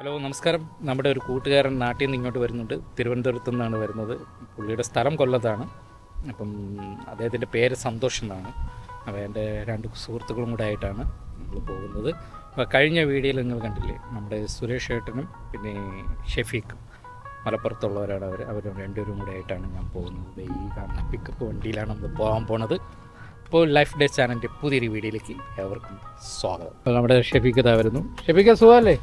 Hello നമസ്കാരം. നമ്മുടെ ഒരു കൂട്ടുകാരൻ നാട്ടിൽ നിന്ന് ഇങ്ങോട്ട് വരുന്നുണ്ട്. തിരുവനന്തപുരത്തു നിന്നാണ് വരുന്നത്. പുള്ളിയുടെ സ്ഥലം കൊല്ലത്താണ്. അപ്പം അദ്ദേഹത്തിന്റെ പേര് സന്തോഷ് എന്നാണ്. അപ്പോൾ എന്റെ രണ്ട് സുഹൃത്തുക്കളും കൂടെ ആയിട്ടാണ് നമ്മൾ പോകുന്നത്. അപ്പോൾ കഴിഞ്ഞ വീഡിയോയിൽ നിങ്ങൾ കണ്ടില്ലേ നമ്മുടെ സുരേഷ് ഏട്ടനും പിന്നെ ഷെഫീഖും മലപ്പുറത്തുള്ളവരാണ് അവർ. അവർ രണ്ടുപേരും കൂടെ ആയിട്ടാണ് ഞാൻ പോകുന്നത്. ഈ കാണുന്ന പിക്കപ്പ് വണ്ടിയിലാണ് നമ്മൾ പോകാൻ പോണത്. ഇപ്പോൾ ലൈഫ് ഡേ ചാനലിന്റെ പുതിയൊരു വീഡിയോയിലേക്ക് ഏവർക്കും സ്വാഗതം. അപ്പോൾ നമ്മുടെ ഷെഫീഖ് ഇതായിരുന്നു ഷെഫീഖ് സുഖമല്ലേ?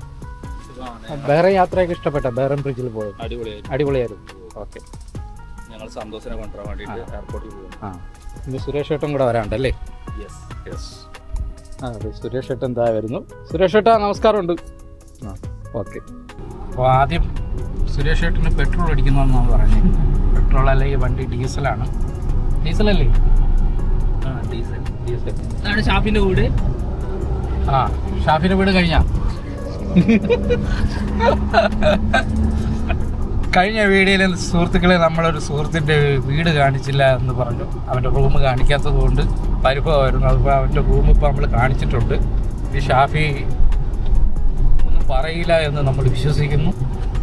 വേറെ യാത്രയൊക്കെ ഇഷ്ടപ്പെട്ട? വേറെ ബ്രിഡ്ജിൽ പോയത്. അടിപൊളിയായിരുന്നു. അടിപൊളിയായിരുന്നു. ഓക്കെ. ഞങ്ങൾ സന്തോഷനെ കൊണ്ടുവരാൻ വേണ്ടിയിട്ട് എയർപോർട്ടിൽ പോകും ആ. ഇനി സുരേഷ് ഏട്ടൻ കൂടെ വരാണ്ടല്ലേ യെസ് യെസ് ആ അതെ സുരേഷ് ഏട്ടൻ എന്താ വരുന്നു. സുരേഷ് ഏട്ടാ നമസ്കാരമുണ്ട്. ആ ഓക്കെ. അപ്പോൾ ആദ്യം സുരേഷ് ഏട്ടന് പെട്രോൾ അടിക്കുന്നതെന്നാണ് പറഞ്ഞത്. പെട്രോൾ അല്ലെങ്കിൽ വണ്ടി ഡീസലാണ്. ഡീസലല്ലേ? ആ ഡീസൽ ഡീസൽ. ഷാഫിന്റെ വീട്. ആ ഷാഫിന്റെ വീട് കഴിഞ്ഞാ? കഴിഞ്ഞ വീഡിയോയിൽ സുഹൃത്തുക്കളെ നമ്മളൊരു സുഹൃത്തിന്റെ വീട് കാണിച്ചില്ല എന്ന് പറഞ്ഞു. അവന്റെ റൂം കാണിക്കാത്തത് കൊണ്ട് പരിഭവമായിരുന്നു. അതിപ്പോൾ അവന്റെ റൂം ഇപ്പോൾ നമ്മൾ കാണിച്ചിട്ടുണ്ട്. ഈ ഷാഫി ഒന്നും പറയില്ല എന്ന് നമ്മൾ വിശ്വസിക്കുന്നു.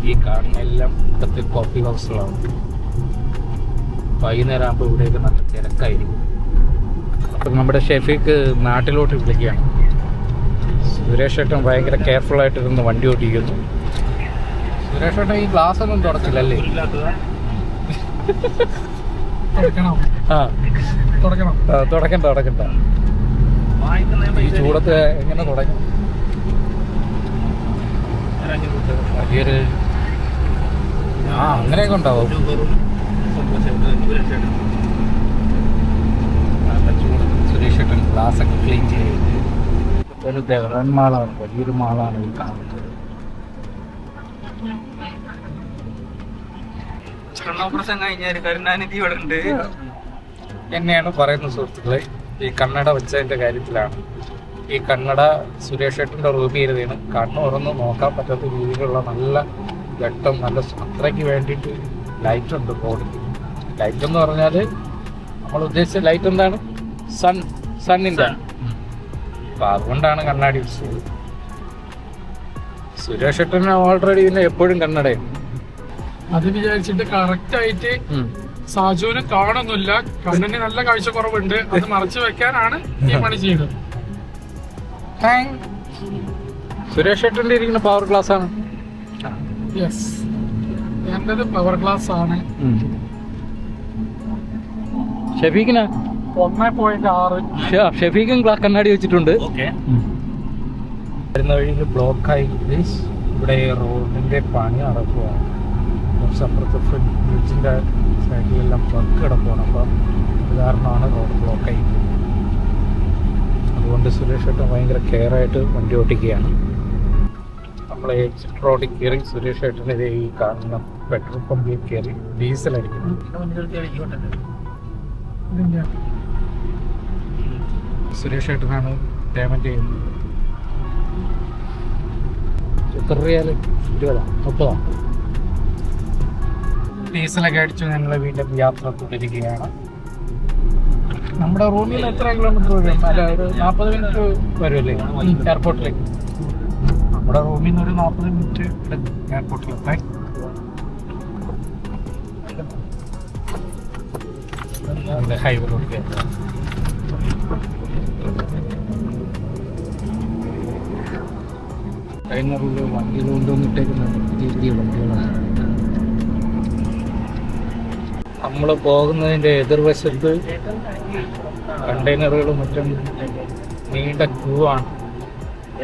ഈ കാണുന്ന എല്ലാം ഇവിടുത്തെ കോഫി ഹൗസുകളാണ് വൈകുന്നേരം ആകുമ്പോൾ ഇവിടെയൊക്കെ നല്ല തിരക്കായിരിക്കും. അപ്പം നമ്മുടെ ഷെഫിക്ക് നാട്ടിലോട്ട് വിളിക്കുകയാണ്. സുരേഷ് ഏട്ടൻ ഭയങ്കര കെയർഫുൾ ആയിട്ട് ഇരുന്ന് വണ്ടി ഓടിക്കുന്നു. സുരേഷ് ഏട്ടൻ ഈ ഗ്ലാസ് ഒന്നും തുടച്ചില്ലല്ലേ? തുടക്കണം ആ. തുടക്കണം ആ, തുടക്കണ്ട തുടക്കണ്ട. ഈ ചൂടത്ത് എങ്ങനെ തുടങ്ങും? വലിയൊരു ആ അങ്ങനെയൊക്കെ ഉണ്ടാവും. സുരേഷ് ഏട്ടൻ ഗ്ലാസ് ഒക്കെ ക്ലീൻ ചെയ്ത് ഒരു ദേവൻ മാളാണ് വലിയൊരു മാളാണ് ഈ കാണുന്നത്. കഴിഞ്ഞാൽ കരുണാനിധി ഇവിടെ ഉണ്ട്. എന്നെയാണ് പറയുന്നത് സുഹൃത്തുക്കളെ ഈ കണ്ണട വെച്ചതിന്റെ കാര്യത്തിലാണ്. ഈ കണ്ണട സുരേഷ് ഏട്ടന്റെ റൂമിൽ ഇരുന്നാണ് കണ്ണ് തുറന്ന് നോക്കാൻ പറ്റാത്ത രീതിയിലുള്ള നല്ല വെട്ടം നല്ല അത്രയ്ക്ക് വേണ്ടിയിട്ട് ലൈറ്റ് ഉണ്ട് ബോർഡിൽ ലൈറ്റ് എന്ന് പറഞ്ഞാൽ നമ്മൾ ഉദ്ദേശിച്ച ലൈറ്റ് എന്താണ്? സൺ സണ്ണിന്റെ അപ്പം അതുകൊണ്ടാണ് കണ്ണാടി വെച്ചത് സുരേഷ് ഏട്ടന് ഓൾറെഡി പിന്നെ എപ്പോഴും കണ്ണടയാണ് അത് വിചാരിച്ചിട്ട് കറക്റ്റ് ആയിട്ട് സാജുവിന് കാണുന്നില്ല. കണ്ണിന് നല്ല കാഴ്ചക്കുറവുണ്ട്. അത് മറച്ചു വെക്കാനാണ് ഈ പണി ഹായ്. സുരേഷ് ഏട്ടന്റെ ഇരിക്കുന്ന പവർ ക്ലാസ് ആണ്. യെസ് എന്റേത് പവർ ക്ലാസ് ആണ്. ഷെഫീഖിനാ? ഒന്നേ പോയിന്റ് ആറ്. ഷെഫീഖും കണ്ണാടി വെച്ചിട്ടുണ്ട്. ഓക്കെ. വരുന്ന വഴിയിൽ ബ്ലോക്കായി പ്ലീസ് ഇവിടെ റോഡിന്റെ പണി നടക്കുകയാണ് കുറച്ച് അപ്പുറത്ത് ബ്രിഡ്ജിന്റെ സൈഡിലെല്ലാം വർക്ക് കിടക്കുവാണ്. അപ്പം അത് കാരണമാണ് റോഡ് ബ്ലോക്കായി അതുകൊണ്ട് സുരേഷ് ഏട്ടൻ ഭയങ്കര കെയർ ആയിട്ട് വണ്ടി ഓട്ടിക്കുകയാണ്. നമ്മൾ എക്സിറ്റ് റോഡിൽ കയറി സുരേഷ് ഏട്ടനെതിരെ ഈ കാണുന്ന പെട്രോൾ പമ്പിൽ കയറി ഡീസൽ അടിക്കുന്നു. സുരേഷ് ഏട്ടനാണ് പേയ്മെന്റ് ചെയ്യുന്നത്. എത്ര റിയാൽ ഇരുപതാ മുപ്പതാ. ഡീസലൊക്കെ അടിച്ചു ഞങ്ങൾ വീണ്ടും യാത്ര തുടരുകയാണ്. നമ്മുടെ റൂമിൽ നിന്ന് എത്ര കിലോമീറ്റർ വരും? അല്ല ഒരു നാൽപ്പത് മിനിറ്റ് വരുമല്ലേ എയർപോർട്ടിലേക്ക് നമ്മുടെ റൂമിൽ നിന്ന് ഒരു നാൽപ്പത് മിനിറ്റ് എയർപോർട്ടിലെത്താൻ ഹൈവേയിലോട്ട് കഴിഞ്ഞ റൂമിൽ വണ്ടികൾ കൊണ്ടുവന്നിട്ടേക്കുന്ന പുതിയ പുതിയ വണ്ടികളാണ്. നമ്മൾ പോകുന്നതിന്റെ എതിർവശത്ത് കണ്ടെയ്നറുകളും മറ്റും നീണ്ട ക്യൂ ആണ്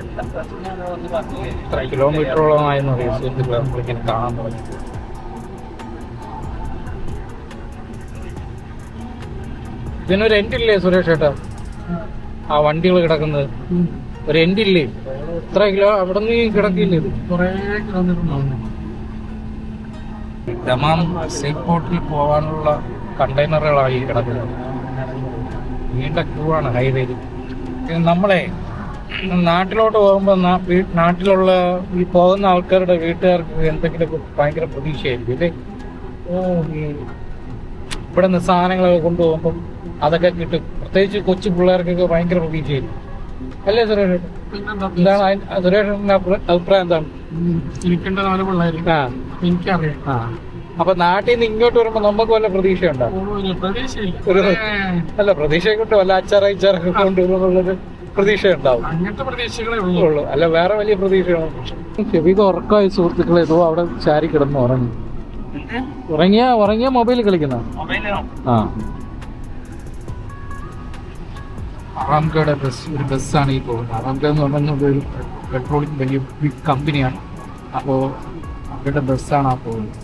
എത്ര കിലോമീറ്ററോളമായെന്ന് അറിയാം സുഹൃത്തുക്കളെ നമ്മളിങ്ങനെ കാണാൻ തുടങ്ങി. ഇതിനൊരു എൻഡില്ലേ സുരേഷ് ചേട്ടാ ആ വണ്ടികൾ കിടക്കുന്നത്. ഒരു എൻഡില്ലേ എത്ര കിലോ അവിടെ നിന്ന് കിടക്കില്ലേ ഇത്? കുറെ കിലോമീറ്റർ സീപോർട്ടിൽ പോകാനുള്ള കണ്ടെയ്നറുകളായി കിടക്കുന്നത്. നീണ്ട ക്യൂ ആണ് ഹൈവേയിൽ നമ്മളെ നാട്ടിലോട്ട് പോകുമ്പോൾ നാട്ടിലുള്ള ഈ പോകുന്ന ആൾക്കാരുടെ വീട്ടുകാർക്ക് എന്തെങ്കിലും ഭയങ്കര പ്രതീക്ഷയായിരിക്കും അല്ലേ? ഇവിടെ നിന്ന് സാധനങ്ങളൊക്കെ കൊണ്ടുപോകുമ്പം അതൊക്കെ കിട്ടും. പ്രത്യേകിച്ച് കൊച്ചു പിള്ളേർക്കൊക്കെ ഭയങ്കര പ്രതീക്ഷയായിരിക്കും. അല്ലേ സുരേഷ് എന്താണ് സുരേഷിന്റെ അഭിപ്രായം എന്താണ്. എനിക്കുണ്ട് നാല് പിള്ളേര്? ആ. എനിക്കറിയാം. ആ. അപ്പൊ നാട്ടിൽ നിന്ന് ഇങ്ങോട്ട് വരുമ്പോ നമുക്ക് വല്ല പ്രതീക്ഷ ഉണ്ടോ ഒരു പ്രതീക്ഷയില്ല. ഒരു- ഏ, അല്ല പ്രതീക്ഷ കിട്ടും വല്ല അച്ചാറ ഇച്ചാറൊക്കെ കൊണ്ടുവരുന്നുള്ളൊരു പ്രതീക്ഷ ഉണ്ടാവും അങ്ങനത്തെ പ്രതീക്ഷകളേ ഉള്ളൂ. അല്ല വേറെ വലിയ പ്രതീക്ഷയാണ് ചെവിക്ക് ഉറക്കമായി സുഹൃത്തുക്കളെ ഇതോ അവിടെ ചാരി കിടന്ന് ഉറങ്ങി ഉറങ്ങിയ ഉറങ്ങിയ മൊബൈലിൽ കളിക്കുന്ന? ആ. അറാംകയുടെ ബസ് ഒരു ബസ്സാണ് ഈ പോകുന്നത്. അറാംക എന്ന് പറഞ്ഞാൽ ഒരു പെട്രോളിയം വലിയ ബിഗ് കമ്പനിയാണ് അപ്പോൾ അവരുടെ ബസ്സാണ് ആ പോകുന്നത്.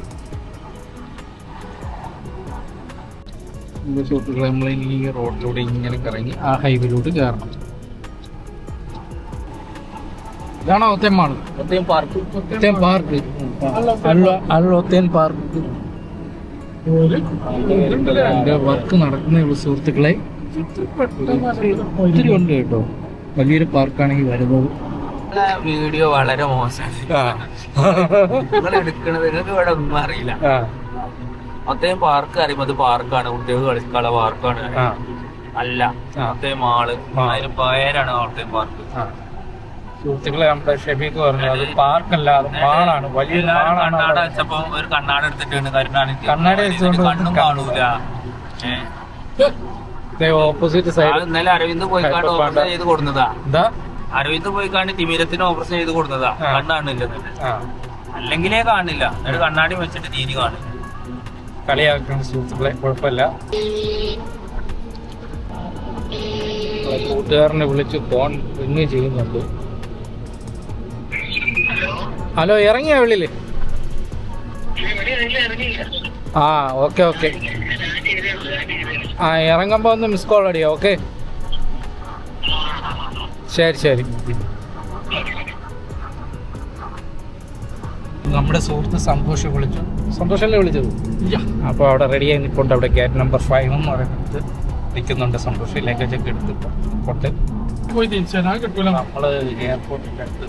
സുഹൃത്തുക്കളെ നമ്മൾ ഇനി ഈ റോഡിലൂടെ ഇങ്ങനെ കറങ്ങി ആ ഹൈവേയിലോട്ട് കയറണം. ഇതാണോ ഒത്തേൻ പാർക്ക്. ഒത്തേൻ പാർക്ക്. അല്ല അല്ല ഒത്തേൻ പാർക്ക്. എന്റെ വർക്ക് നടക്കുന്ന സുഹൃത്തുക്കളെ. ഒത്തിരി ഉണ്ട് കേട്ടോ. വലിയൊരു പാർക്കാണ് ഈ വരുന്നത്. വീഡിയോ വളരെ മോശമാണ്. നിങ്ങൾ എടുക്കണത് നിങ്ങൾക്ക് ഇവിടെ ഒന്നും അറിയില്ല. അത്രയും പാർക്ക് അറിയുമ്പോൾ അത് പാർക്കാണ്. ഉദ്യോഗ കളിക്കാനുള്ള പാർക്കാണ്. അല്ല. അദ്ദേഹം ആൾ മാൾ. അതിന് പേരാണ് അവിടുത്തെ പാർക്ക്. സുഹൃത്തുക്കളെ നമ്മുടെ ഷെബീക്ക് പറഞ്ഞു അത്. പാർക്കല്ല അത്. മാളാണ്. വലിയ കണ്ണാട വെച്ചപ്പോ ഒരു കണ്ണാട എടുത്തിട്ടുണ്ട് കരുണാണ് കണ്ണാടി വെച്ചുകൊണ്ട് കണ്ണും കാണൂല. ഏ. ഓപ്പോസിറ്റ് സൈഡ് ഇന്നലെ അരവിന്ദ് പോയിക്കാണ്ട് ഓപ്പറേഷൻ. ചെയ്ത് കൊടുത്തതാ എന്താ? അരവിന്ദ് പോയിക്കാണ്ട് തിമിരത്തിന് ഓപ്പറേഷൻ ചെയ്ത് കൊടുത്തതാ. കണ്ണാണില്ല അല്ലെങ്കിലേ കാണില്ല. ഒരു കണ്ണാടി വെച്ചിട്ട് തീരി കാണില്ല കളിയാക്കണം സുഹൃത്തുക്കളെ കുഴപ്പമില്ല. കൂട്ടുകാരനെ വിളിച്ച് ഫോൺ റിങ് ചെയ്യുന്നുണ്ട്. ഹലോ ഇറങ്ങിയ വെളിയിൽ ആ ഓക്കെ ഓക്കെ. ആ ഇറങ്ങുമ്പോൾ ഒന്ന് മിസ് കോൾ അടിയോ ഓക്കെ ശരി ശരി. നമ്മുടെ സുഹൃത്ത് സന്തോഷം വിളിച്ചു. സന്തോഷമല്ലേ വിളിച്ചത്? അപ്പോൾ അവിടെ റെഡിയായി നിൽപ്പുണ്ട് അവിടെ ഗേറ്റ് നമ്പർ ഫൈവ് എന്ന് പറയുന്നത് നിൽക്കുന്നുണ്ട് സന്തോഷം. ലഗേജ് ഒക്കെ എടുത്ത് കിട്ടൂല. നമ്മൾ എയർപോർട്ടിന്റെ അടുത്ത്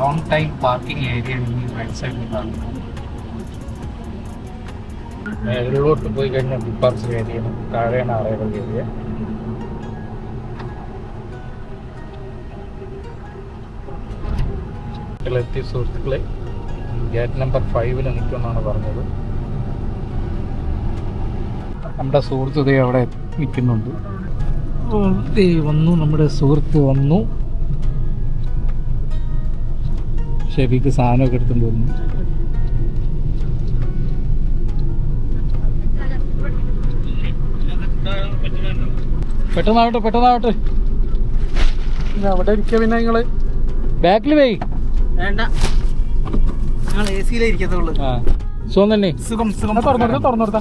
long time parking area right സൈഡിൽ കാണുന്നത്. മേളിലോട്ട് പോയി കഴിഞ്ഞാൽ ബിപ്പാർസ് ഏരിയയാണ് താഴെയാണ് ആറേകൾ ഏരിയ എത്തിയ സുഹൃത്തുക്കളെ ഗേറ്റ് നമ്പർ ഫൈവിൽ നിൽക്കുമെന്നാണ് പറഞ്ഞത്. നമ്മുടെ സുഹൃത്ത് അവിടെ നിൽക്കുന്നുണ്ട് വന്നു നമ്മുടെ സുഹൃത്ത് വന്നു. ഷെബിക്ക് സാധനമൊക്കെ എടുത്തുകൊണ്ട് വന്നു. പെട്ടെന്നാവട്ടെ പെട്ടെന്നാവട്ടെ. പിന്നെ അവിടെ ഇരിക്കുക പിന്നെ നിങ്ങൾ. ബാക്കിൽ പോയി വേണ്ട. ഞങ്ങൾ എ സിയിലേ ഇരിക്കത്തുള്ളൂ. ആ സുഖം തന്നെ. സുഖം സുഖം. തുറന്നെടുത്ത തുറന്നെടുത്ത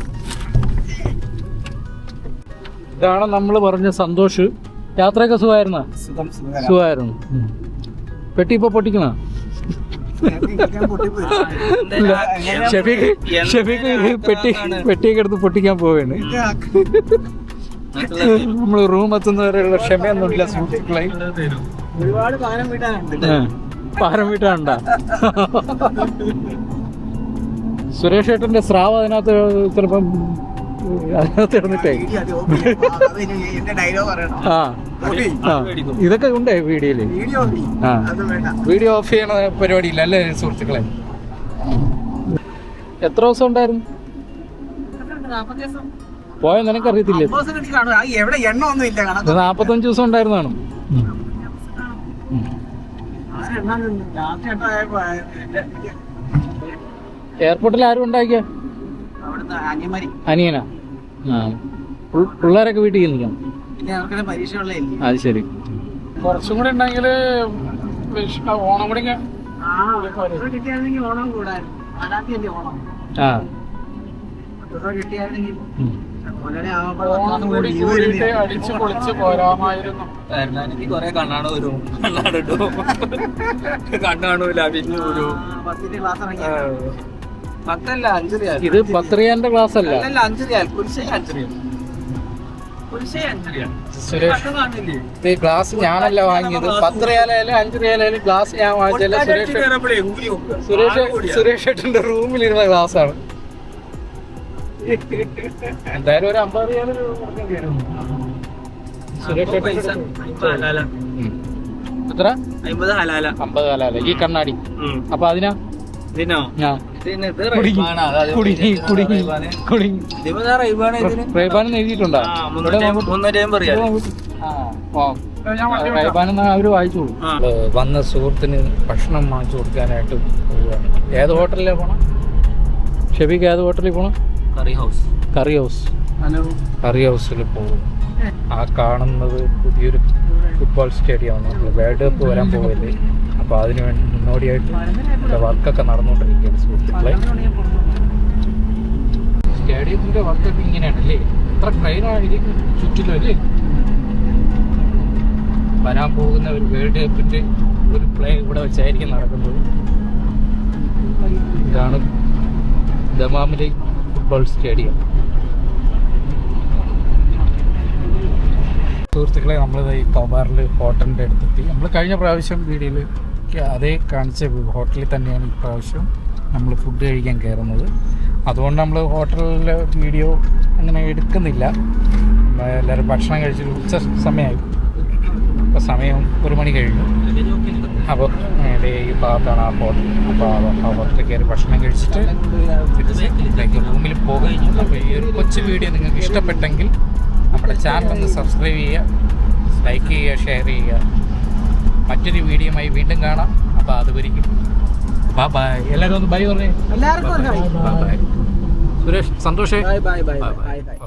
ഇതാണ് നമ്മൾ പറഞ്ഞ സന്തോഷ്. യാത്രയൊക്കെ സുഖമായിരുന്ന? സുഖം സുഖമായിരുന്നു. പെട്ടി ഇപ്പൊ പൊട്ടിക്കണ? ഷെഫീഖ് ഷെഫീഖ് പെട്ടി പെട്ടിയൊക്കെ എടുത്ത് പൊട്ടിക്കാൻ പോവുകയാണ് നമ്മൾ റൂം എത്തുന്നവരെയുള്ള ക്ഷമയൊന്നുമില്ല സുഹൃത്തുക്കളെ. ഒരുപാട് പാരം വീട്ടാനുണ്ട് പാരം വീട്ടാനുണ്ടാ? സുരേഷ് ഏട്ടന്റെ സ്രാവ് അതിനകത്ത് ചിലപ്പം അതിനകത്ത് ഇടന്നിട്ടേ. ആ ഇതൊക്കെ ഉണ്ടേ വീഡിയോയിൽ. വീഡിയോ ആ. അത് വേണ്ട. വീഡിയോ ഓഫ് ചെയ്യണ പരിപാടിയില്ല അല്ലേ സുഹൃത്തുക്കളെ? എത്ര ദിവസം ഉണ്ടായിരുന്നു? പോയ നിനക്കറിയത്തില്ലേ? അറിയത്തില്ല നാപ്പത്തഞ്ചു ദിവസം ഉണ്ടായിരുന്നാണ് എയർപോർട്ടിൽ ആരും ഉണ്ടാക്കിയ? അനിയനാ? ആ. പിള്ളേരൊക്കെ വീട്ടിൽ നിൽക്കണം. അത് ശരി. കുറച്ചും കൂടി ഉണ്ടെങ്കിൽ ഓണം കൂടി ഓണം ആ. കിട്ടിയായിരുന്നെങ്കിൽ അടിച്ച് പൊളിച്ച് പോരാമായിരുന്നു. എനിക്ക് കൊറേ കണ്ണാടിട്ടു പിന്നെ ഒരു ക്ലാസ് പത്തല്ല അഞ്ച് റിയാൽ ഇത് പത്രിയാന്റെ ക്ലാസ് അല്ല. അല്ലല്ല അഞ്ച് റിയാൽ കുരിശേ റിയാൽ സുരേഷ് ഗ്ലാസ് ഞാനല്ല വാങ്ങിയത്. പത്ത് റിയാലായാലും അഞ്ച് റിയാലായാലും ഗ്ലാസ് ഞാൻ വാങ്ങിച്ചല്ല സുരേഷ് സുരേഷ് സുരേഷ് ഏട്ടന്റെ റൂമിലിരുന്ന ക്ലാസ് ആണ്. എന്തായാലും ഒരു അമ്പത്. എത്ര? അമ്പത് ഹലാല. അമ്പത് ഹലാല. ഈ കണ്ണാടി. അപ്പൊ അതിനാ? റൈബാൻ എഴുതിയിട്ടുണ്ടോ. വന്ന സുഹൃത്തിന് ഭക്ഷണം വാങ്ങിച്ചു കൊടുക്കാനായിട്ട് പോവുകയാണ്. ഏത് ഹോട്ടലിലാണ് പോണം? ഷെബിക്ക് ഏത് ഹോട്ടലിൽ പോണം? കറി ഹൗസ് കറി ഹൗസ് കറി ഹൗസിൽ പോകും. ആ കാണുന്നത് പുതിയൊരു ഫുട്ബോൾ സ്റ്റേഡിയമാണ് നമ്മൾ വേൾഡ് കപ്പ് വരാൻ പോകല്ലേ അപ്പോൾ അതിന് വേണ്ടി മുന്നോടിയായിട്ട് ഇവിടെ വർക്കൊക്കെ നടന്നുകൊണ്ടിരിക്കുകയാണ് സുഹൃത്തുക്കളെ. സ്റ്റേഡിയത്തിന്റെ വർക്കൊക്കെ ഇങ്ങനെയാണല്ലേ എത്ര ട്രെയിനായിരിക്കും ചുറ്റിലും അല്ലേ? വരാൻ പോകുന്ന ഒരു വേൾഡ് കപ്പിന്റെ ഒരു പ്ലേ ഇവിടെ വെച്ചായിരിക്കും നടക്കുന്നത്. ഇതാണ് ദമാമിലെ ഫുട്ബോൾ സ്റ്റേഡിയം. സുഹൃത്തുക്കളെ നമ്മൾ ഈ പവാറിൽ ഹോട്ടലിന്റെ അടുത്തെത്തി. നമ്മൾ കഴിഞ്ഞ പ്രാവശ്യം വീഡിയോയിൽ അതേ കാണിച്ച ഹോട്ടലിൽ തന്നെയാണ് ഇപ്രാവശ്യം നമ്മൾ ഫുഡ് കഴിക്കാൻ കയറുന്നത്. അതുകൊണ്ട് നമ്മൾ ഹോട്ടലിലെ വീഡിയോ അങ്ങനെ എടുക്കുന്നില്ല. എല്ലാവരും ഭക്ഷണം കഴിച്ചിട്ട് ഉച്ച സമയമായി. ഇപ്പോൾ സമയം ഒരു മണി കഴിഞ്ഞു. അപ്പോൾ ഈ ഭാഗത്താണ് ആ ഹോട്ടൽ അപ്പോൾ ആ ഹോട്ടലിൽ കയറി ഭക്ഷണം കഴിച്ചിട്ട് തിരിച്ച് റൂമിൽ പോകുകയും അപ്പോൾ ഈ ഒരു കൊച്ചു വീഡിയോ നിങ്ങൾക്ക് ഇഷ്ടപ്പെട്ടെങ്കിൽ നമ്മുടെ ചാനൽ ഒന്ന് സബ്സ്ക്രൈബ് ചെയ്യുക ലൈക്ക് ചെയ്യുക ഷെയർ ചെയ്യുക. മറ്റൊരു വീഡിയോയുമായി വീണ്ടും കാണാം. അപ്പോൾ അതുവരിക്കും ബൈ ബൈ എല്ലാവരും ഒന്ന് ബൈ പറഞ്ഞേ. എല്ലാവർക്കും Suresh സന്തോഷേ. Bye bye bye bye bye bye